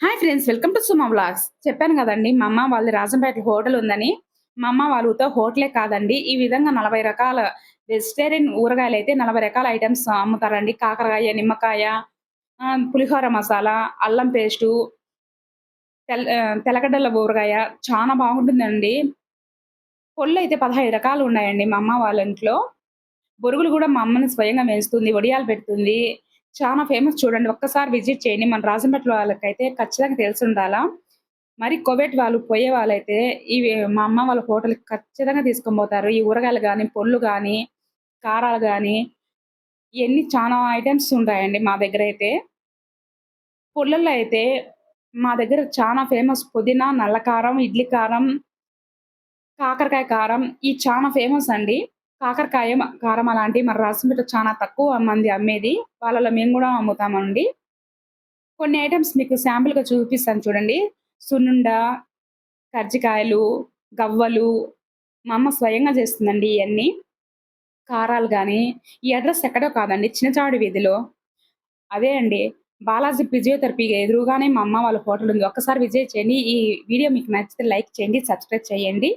Hi friends welcome to Suma vlogs చెప్పాను కదండి మా అమ్మ వాళ్ళది రాజంపేట హోటల్ ఉందని. మా అమ్మ వాళ్ళతో హోటలే కాదండి ఈ విధంగా నలభై రకాల వెజిటేరియన్ ఊరగాయలు అయితే నలభై రకాల ఐటమ్స్ అమ్ముతారండి. కాకరకాయ నిమ్మకాయ ఆ, పులిహోర మసాలా అల్లం పేస్టు తెల్ల తెల్లగడ్డల ఊరగాయ చాలా బాగుంటుందండి. పొల్లు అయితే పదహైదు రకాలు ఉన్నాయండి మా అమ్మ వాళ్ళ ఇంట్లో. బొరుగులు కూడా మా అమ్మని స్వయంగా మేస్తుంది వడియాలు పెడుతుంది. చాలా ఫేమస్ చూడండి. ఒక్కసారి విజిట్ చేయండి. మన రాజంపేట వాళ్ళకైతే ఖచ్చితంగా తెలిసి ఉండాలా? మరి కోవేట్ వాళ్ళు పోయే వాళ్ళైతే ఇవి మా అమ్మ వాళ్ళ హోటల్కి ఖచ్చితంగా తీసుకొని పోతారు. ఈ ఊరగాయలు కానీ పొళ్ళు కానీ కారాలు కానీ ఇవన్నీ చాలా ఐటమ్స్ ఉంటాయండి మా దగ్గర అయితే. పొళ్ళల్లో అయితే మా దగ్గర చాలా ఫేమస్ పుదీనా నల్ల కారం ఇడ్లీ కారం కాకరకాయ కారం ఈ చాలా ఫేమస్ అండి. కాకరకాయ కారం అలాంటివి మన రాష్ట్రంలో చాలా తక్కువ మంది అమ్మేది. వాళ్ళలో మేము కూడా అమ్ముతామండి. కొన్ని ఐటమ్స్ మీకు శాంపుల్గా చూపిస్తాను చూడండి. సున్నుండ కర్జికాయలు గవ్వలు మా అమ్మ స్వయంగా చేస్తుందండి ఇవన్నీ కారాలు కానీ ఈ అడ్రస్ ఎక్కడో కాదండి చిన్నచాడు వీధిలో. అదే అండి బాలాజీ ఫిజియోథెరపీకి ఎదురుగానే మా అమ్మ వాళ్ళ హోటల్ ఉంది. ఒక్కసారి విజయ్ చేయండి. ఈ వీడియో మీకు నచ్చితే లైక్ చేయండి సబ్స్క్రైబ్ చేయండి.